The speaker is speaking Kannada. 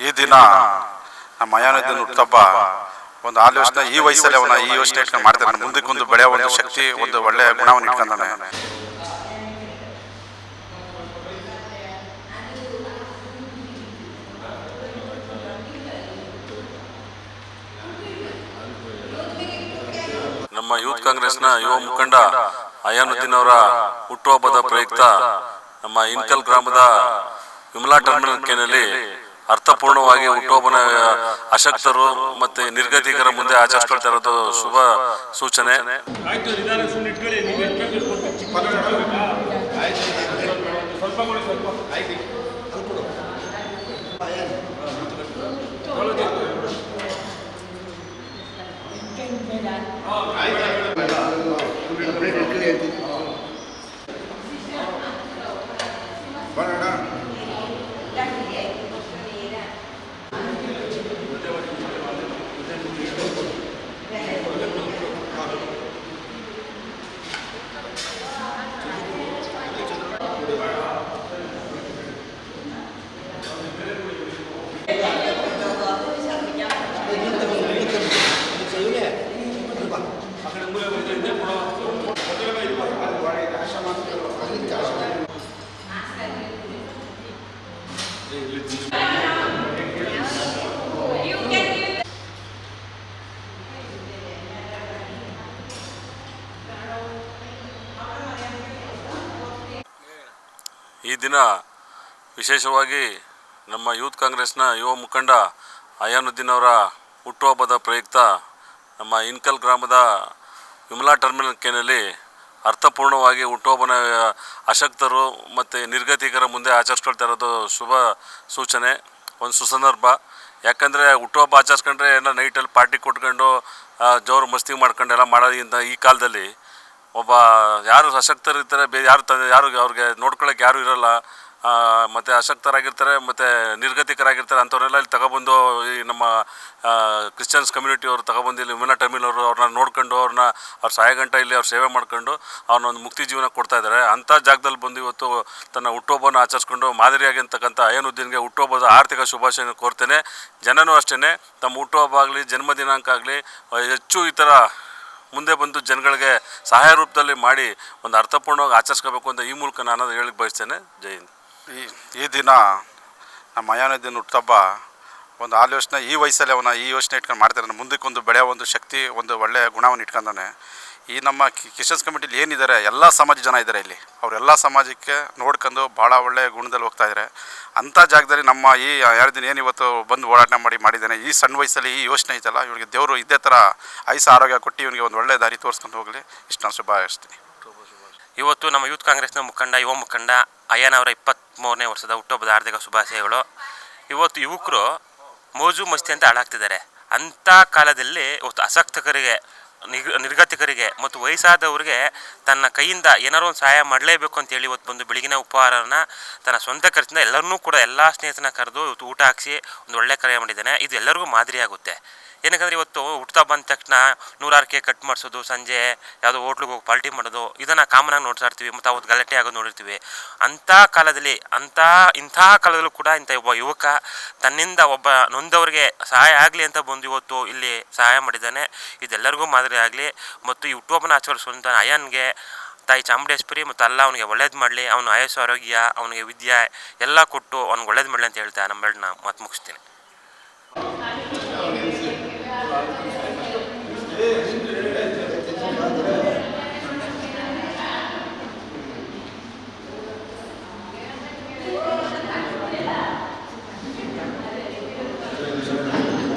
ಈ ದಿನ ನಮ್ಮ ಅಯಾನುದ್ದೀನ್ ಹುಟ್ಟಬ್ಬ ಒಂದು ಆಲೋಚನೆ ಈ ವಯಸ್ಸಲ್ಲಿ ಅವನ ಈ ಯೋಚನೆ ಇಟ್ಕೊಂಡು ಮಾಡ್ತಾನೆ ಮುಂದಕ್ಕೊಂದು ಬೆಳೆಯೋ ಒಂದು ಶಕ್ತಿ, ಒಂದು ಒಳ್ಳೆ ಗುಣವನ್ನು ಇಟ್ಕೊಂಡಾನೆ ನಮ್ಮ ಯೂತ್ ಕಾಂಗ್ರೆಸ್ನ ಯುವ ಮುಖಂಡ ಅಯಾನುದ್ದೀನ್ ಅವರ ಹುಟ್ಟುಹಬ್ಬದ ಪ್ರಯುಕ್ತ ನಮ್ಮ ಇನ್ಕಲ್ ಗ್ರಾಮದ ವಿಮಲಾ ಟರ್ಮಿನಲ್ ಕೇನಲ್ಲಿ ಅರ್ಥಪೂರ್ಣವಾಗಿ ಹುಟ್ಟುಹಬ್ಬನ ಅಶಕ್ತರು ಮತ್ತೆ ನಿರ್ಗತಿಕರ ಮುಂದೆ ಆಚರಿಸ್ಕೊಳ್ತಾ ಇರೋದು ಶುಭ ಸೂಚನೆ. ಆಯ್ತು ಈ ದಿನ ವಿಶೇಷವಾಗಿ ನಮ್ಮ ಯೂತ್ ಕಾಂಗ್ರೆಸ್ನ ಯುವ ಮುಖಂಡ ಅಯಾನುದ್ದೀನ್ ಅವರ ಹುಟ್ಟುಹಬ್ಬದ ಪ್ರಯುಕ್ತ ನಮ್ಮ ಇನ್ಕಲ್ ಗ್ರಾಮದ ವಿಮಲಾ ಟರ್ಮಿನಲ್ ಕೆನಲ್ಲಿ ಅರ್ಥಪೂರ್ಣವಾಗಿ ಹುಟ್ಟೋಬನ ಅಶಕ್ತರು ಮತ್ತು ನಿರ್ಗತಿಕರ ಮುಂದೆ ಆಚರಿಸ್ಕೊಳ್ತಾ ಇರೋದು ಶುಭ ಸೂಚನೆ, ಒಂದು ಸುಸಂದರ್ಭ. ಯಾಕಂದರೆ ಹುಟ್ಟುಹಬ್ಬ ಆಚರಿಸ್ಕೊಂಡ್ರೆ ಏನೋ ನೈಟಲ್ಲಿ ಪಾರ್ಟಿ ಕೊಟ್ಕೊಂಡು ಜೋರು ಮಸ್ತಿ ಮಾಡ್ಕೊಂಡು ಎಲ್ಲ ಮಾಡೋದಿಂದ ಈ ಕಾಲದಲ್ಲಿ ಒಬ್ಬ ಯಾರು ಅಶಕ್ತರು ಇರ್ತಾರೆ ಬೇ ಯಾರು ತಂದೆ ಯಾರು ಅವ್ರಿಗೆ ನೋಡ್ಕೊಳ್ಳೋಕೆ ಯಾರು ಇರಲ್ಲ. ಮತ್ತೆ ಅಶಕ್ತರಾಗಿರ್ತಾರೆ ಮತ್ತು ನಿರ್ಗತಿಕರಾಗಿರ್ತಾರೆ ಅಂಥವ್ರನ್ನೆಲ್ಲ ಇಲ್ಲಿ ತಗೊಬಂದು ಈ ನಮ್ಮ ಕ್ರಿಶ್ಚಿಯನ್ಸ್ ಕಮ್ಯುನಿಟಿ ಅವರು ತಗೊಬಂದು ಇಲ್ಲಿ ಟರ್ಮಿನಲ್ ಅವರು ಅವ್ರನ್ನ ನೋಡ್ಕೊಂಡು, ಅವ್ರನ್ನ ಅವ್ರ ಸಹಾಯ ಇಲ್ಲಿ ಅವ್ರು ಸೇವೆ ಮಾಡ್ಕೊಂಡು ಅವ್ರನ್ನೊಂದು ಮುಕ್ತಿ ಜೀವನ ಕೊಡ್ತಾ ಇದ್ದಾರೆ. ಅಂಥ ಜಾಗದಲ್ಲಿ ಬಂದು ಇವತ್ತು ತನ್ನ ಹುಟ್ಟುಹಬ್ಬನ ಆಚರಿಸ್ಕೊಂಡು ಮಾದರಿಯಾಗಿರ್ತಕ್ಕಂಥ ಅಯನುದ್ದೀನ್ಗೆ ಹುಟ್ಟುಹಬ್ಬದ ಆರ್ಥಿಕ ಶುಭಾಶಯನ ಕೋರ್ತೇನೆ. ಜನನೂ ಅಷ್ಟೇ ತಮ್ಮ ಹುಟ್ಟುಹಬ್ಬ ಆಗಲಿ ಜನ್ಮ ದಿನಾಂಕ ಆಗಲಿ, ಹೆಚ್ಚು ಈ ಥರ ಮುಂದೆ ಬಂದು ಜನಗಳಿಗೆ ಸಹಾಯ ರೂಪದಲ್ಲಿ ಮಾಡಿ ಒಂದು ಅರ್ಥಪೂರ್ಣವಾಗಿ ಆಚರಿಸ್ಕೋಬೇಕು ಅಂತ ಈ ಮೂಲಕ ನಾನು ಹೇಳಕ್ಕೆ ಬಯಸ್ತೇನೆ. ಜೈ ಹಿಂದ್. ಈ ಈ ದಿನ ನಮ್ಮ ಅಯಾನುದ್ದೀನ್ ಹುಟ್ಟುಹಬ್ಬ ಒಂದು ಆಲೋಚನೆ ಯೋಚನೆ ಈ ವಯಸ್ಸಲ್ಲಿ ಅವನ ಈ ಯೋಚನೆ ಇಟ್ಕೊಂಡು ಮಾಡ್ತಾರೆ. ಮುಂದಕ್ಕೆ ಒಂದು ಬೆಳೆಯೋ ಒಂದು ಶಕ್ತಿ, ಒಂದು ಒಳ್ಳೆಯ ಗುಣವನ್ನು ಇಟ್ಕೊಂಡಾನೆ ಈ ನಮ್ಮ ಕಿಶನ್ಸ್ ಕಮಿಟಿಲಿ ಏನಿದ್ದಾರೆ, ಎಲ್ಲ ಸಮಾಜ ಜನ ಇದ್ದಾರೆ ಇಲ್ಲಿ. ಅವರೆಲ್ಲ ಸಮಾಜಕ್ಕೆ ನೋಡ್ಕೊಂಡು ಭಾಳ ಒಳ್ಳೆಯ ಗುಣದಲ್ಲಿ ಹೋಗ್ತಾ ಇದ್ದಾರೆ. ಅಂಥ ಜಾಗದಲ್ಲಿ ನಮ್ಮ ಈ ಯಾರ್ದಿನ ಏನು ಇವತ್ತು ಬಂದು ಓಡಾಟ ಮಾಡಿ, ಮಾಡಿದ್ದಾನೆ. ಈ ಸಣ್ಣ ವಯಸ್ಸಲ್ಲಿ ಈ ಯೋಚನೆ ಐತಲ್ಲ ಇವರಿಗೆ ದೇವರು ಇದೇ ಥರ ಐಸ ಆರೋಗ್ಯ ಕೊಟ್ಟು ಇವನಿಗೆ ಒಂದು ಒಳ್ಳೆಯ ದಾರಿ ತೋರಿಸ್ಕೊಂಡು ಹೋಗಲಿ. ಇಷ್ಟು ನಾನು ಶುಭ ಹಾರೈಸ್ತೀನಿ. ಇವತ್ತು ನಮ್ಮ ಯೂತ್ ಕಾಂಗ್ರೆಸ್ನ ಮುಖಂಡ, ಯುವ ಮುಖಂಡ ಅಯ್ಯನವರ ಇಪ್ಪತ್ತ್ಮೂರನೇ ವರ್ಷದ ಹುಟ್ಟುಹಬ್ಬದ ಹಾರ್ದಿಕ ಶುಭಾಶಯಗಳು. ಇವತ್ತು ಯುವಕರು ಮೋಜು ಮಸ್ತಿ ಅಂತ ಹಾಳಾಗ್ತಿದ್ದಾರೆ. ಅಂಥ ಕಾಲದಲ್ಲಿ ಇವತ್ತು ಅಸಕ್ತಕರಿಗೆ ನಿರ್ ನಿರ್ಗತಿಕರಿಗೆ ಮತ್ತು ವಯಸ್ಸಾದವ್ರಿಗೆ ತನ್ನ ಕೈಯಿಂದ ಏನಾರು ಒಂದು ಸಹಾಯ ಮಾಡಲೇಬೇಕು ಅಂತೇಳಿ ಇವತ್ತು ಬಂದು ಬೆಳಗಿನ ಉಪಹಾರನ ತನ್ನ ಸ್ವಂತ ಖರ್ಚಿಂದ ಎಲ್ಲರನ್ನೂ ಕೂಡ ಎಲ್ಲ ಸ್ನೇಹಿತನ ಕರೆದು ಇವತ್ತು ಊಟ ಹಾಕಿಸಿ ಒಂದು ಒಳ್ಳೆ ಕಾರ್ಯ ಮಾಡಿದ್ದಾನೆ. ಇದು ಎಲ್ಲರಿಗೂ ಮಾದರಿ ಆಗುತ್ತೆ ಏನಕ್ಕಂದ್ರೆ ಇವತ್ತು ಹುಟ್ತಾ ಬಂದ ತಕ್ಷಣ ನೂರಾರು ಕೇಕ್ ಕಟ್ ಮಾಡಿಸೋದು, ಸಂಜೆ ಯಾವುದೋ ಹೋಟ್ಲಿಗೆ ಹೋಗಿ ಪಾರ್ಟಿ ಮಾಡೋದು, ಇದನ್ನು ಕಾಮನಾಗಿ ನೋಡ್ತಾ ಇರ್ತೀವಿ, ಮತ್ತು ಅವತ್ತು ಗಲಾಟೆ ಆಗೋದು ನೋಡಿರ್ತೀವಿ. ಅಂಥ ಕಾಲದಲ್ಲಿ, ಅಂಥ, ಇಂಥ ಕಾಲದಲ್ಲೂ ಕೂಡ ಇಂಥ ಒಬ್ಬ ಯುವಕ ತನ್ನಿಂದ ಒಬ್ಬ ನೊಂದವರಿಗೆ ಸಹಾಯ ಆಗಲಿ ಅಂತ ಬಂದು ಇವತ್ತು ಇಲ್ಲಿ ಸಹಾಯ ಮಾಡಿದ್ದಾನೆ. ಇದೆಲ್ಲರಿಗೂ ಮಾದರಿ ಆಗಲಿ. ಮತ್ತು ಈ ಹುಟ್ಟುಹಬ್ಬನ ಆಚರಿಸುವಂಥ ಅಯ್ಯನ್ಗೆ, ತಾಯಿ ಚಾಮುಂಡೇಶ್ವರಿ ಮತ್ತು ಅಲ್ಲ ಅವನಿಗೆ ಒಳ್ಳೇದು ಮಾಡಲಿ, ಅವನ ಆಯಸ್ಸು ಆರೋಗ್ಯ, ಅವನಿಗೆ ವಿದ್ಯೆ ಎಲ್ಲ ಕೊಟ್ಟು ಅವ್ನಿಗೆ ಒಳ್ಳೇದು ಮಾಡಲಿ ಅಂತ ಹೇಳ್ತಾ ನಮ್ಮ ಬೆಳನ್ನ ಮಾತು ಮುಗಿಸ್ತೀನಿ. Evet, şimdi öyle.